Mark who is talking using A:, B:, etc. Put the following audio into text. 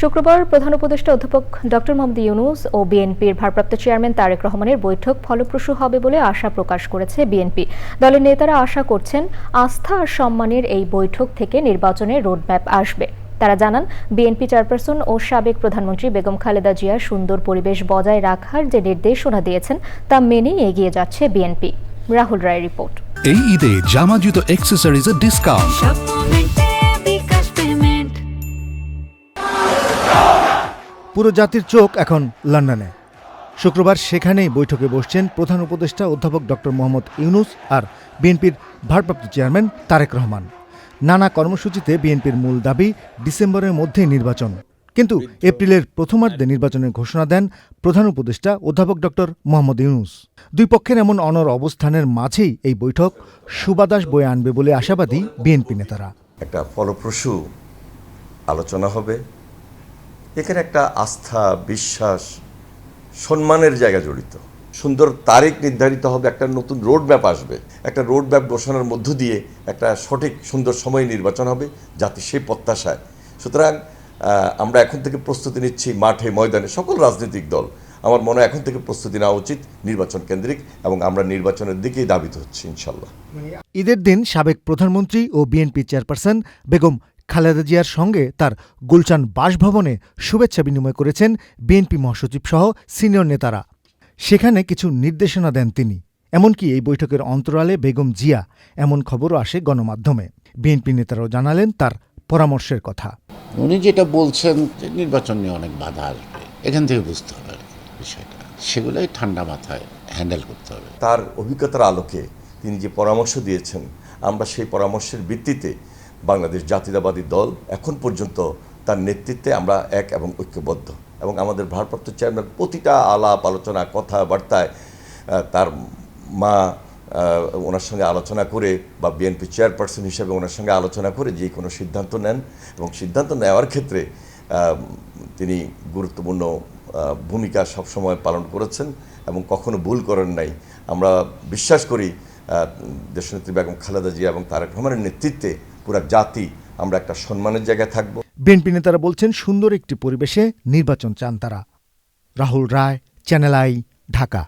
A: শুক্রবার প্রধান উপদেষ্টা অধ্যাপক ডক্টর মোহাম্মদ ইউনুস ও বিএনপির ভারপ্রাপ্ত চেয়ারম্যান তারেক রহমানের বৈঠক ফলপ্রসূ হবে বলে আশা প্রকাশ করেছে বিএনপি। দলের নেতারা আশা করছেন আস্থা আর সম্মানের এই বৈঠক থেকে নির্বাচনের রোডম্যাপ আসবে। তারা জানান বিএনপি চেয়ারপারসন ও সাবেক প্রধানমন্ত্রী বেগম খালেদা জিয়া সুন্দর পরিবেশ বজায় রাখার যে নির্দেশনা দিয়েছেন তা মেনেই এগিয়ে যাচ্ছে বিএনপি। রাহুল রায় রিপোর্ট।
B: এই ঈদে জামা জুতো অ্যাক্সেসরিজের ডিসকাউন্ট
C: পুরো জাতির চোখ এখন লন্ডনে। শুক্রবার সেখানেই বৈঠকে বসছেন প্রধান উপদেষ্টা অধ্যাপক ডক্টর মোহাম্মদ ইউনুস আর বিএনপির ভারপ্রাপ্ত চেয়ারম্যান তারেক রহমান। নানা কর্মসূচিতে বিএনপির মূল দাবি ডিসেম্বরের মধ্যে নির্বাচন। কিন্তু এপ্রিলের প্রথমার্ধে নির্বাচনের ঘোষণা দেন প্রধান উপদেষ্টা অধ্যাপক ডক্টর মোহাম্মদ ইউনুস। দুই পক্ষের এমন অনর অবস্থানের মাঝেই এই বৈঠক সুবাদাস বয়ে আনবে বলে আশাবাদী বিএনপি নেতারা।
D: একটা ফলপ্রসূ আলোচনা হবে। এখানে একটা আস্থা, বিশ্বাস, সম্মানের জায়গা জড়িত। সুন্দর তারিখ নির্ধারিত হবে, একটা নতুন রোড ম্যাপ আসবে। একটা রোড ম্যাপ ঘোষণার মধ্য দিয়ে একটা সঠিক, সুন্দর সময় নির্বাচন হবে, যাতে সেই প্রত্যাশায়। সুতরাং আমরা এখন থেকে প্রস্তুতি নিচ্ছি মাঠে, ময়দানে, সকল রাজনৈতিক দল। আমার মনে এখন থেকে প্রস্তুতি নেওয়া উচিত, নির্বাচন কেন্দ্রিক, এবং আমরা নির্বাচনের দিকেই দাবিত হচ্ছি ইনশাল্লাহ
C: ঈদের দিন সাবেক প্রধানমন্ত্রী ও বিএনপি চেয়ারপারসন বেগম খালেদা জিয়ার সঙ্গে তার গুলশান বাসভবনে শুভেচ্ছা বিনিময় করেছেন বিএনপি মহাসচিব সহ সিনিয়র নেতারা। সেখানে কিছু নির্দেশনা দেন তিনি। এমনকি এই বৈঠকের অন্তরালে বেগম জিয়া এমন খবরও আসে গণমাধ্যমে। বিএনপি নেতারাও জানালেন তার পরামর্শের কথা।
E: উনি যেটা বলছেন যে নির্বাচন নিয়ে অনেক বাধা আসবে এখান থেকে বুঝতে হবে বিষয়টা। সেগুলোই ঠান্ডা মাথায় হ্যান্ডেল করতে হবে।
D: তার অভিজ্ঞতার আলোকে তিনি যে পরামর্শ দিয়েছেন আমরা সেই পরামর্শের ভিত্তিতে বাংলাদেশ জাতীয়তাবাদী দল এখন পর্যন্ত তার নেতৃত্বে আমরা এক এবং ঐক্যবদ্ধ। এবং আমাদের ভারপ্রাপ্ত চেয়ারম্যান প্রতিটা আলাপ, আলোচনা, কথাবার্তায় তার মা ওনার সঙ্গে আলোচনা করে বা বিএনপি চেয়ারপারসন হিসেবে ওনার সঙ্গে আলোচনা করে যে কোনো সিদ্ধান্ত নেন এবং সিদ্ধান্ত নেওয়ার ক্ষেত্রে তিনি গুরুত্বপূর্ণ ভূমিকা সবসময় পালন করেছেন এবং কখনো ভুল করেন নাই। আমরা বিশ্বাস করি দেশনেত্রী বেগম খালেদা জিয়া এবং তারেক রহমানের নেতৃত্বে পুরা জাতি, আমরা একটা সম্মানের জায়গায় থাকব।
C: বিএনপি নেতারা বলছেন, সুন্দর একটি পরিবেশে নির্বাচন চান তারা। Rahul Roy, channel I, Dhaka.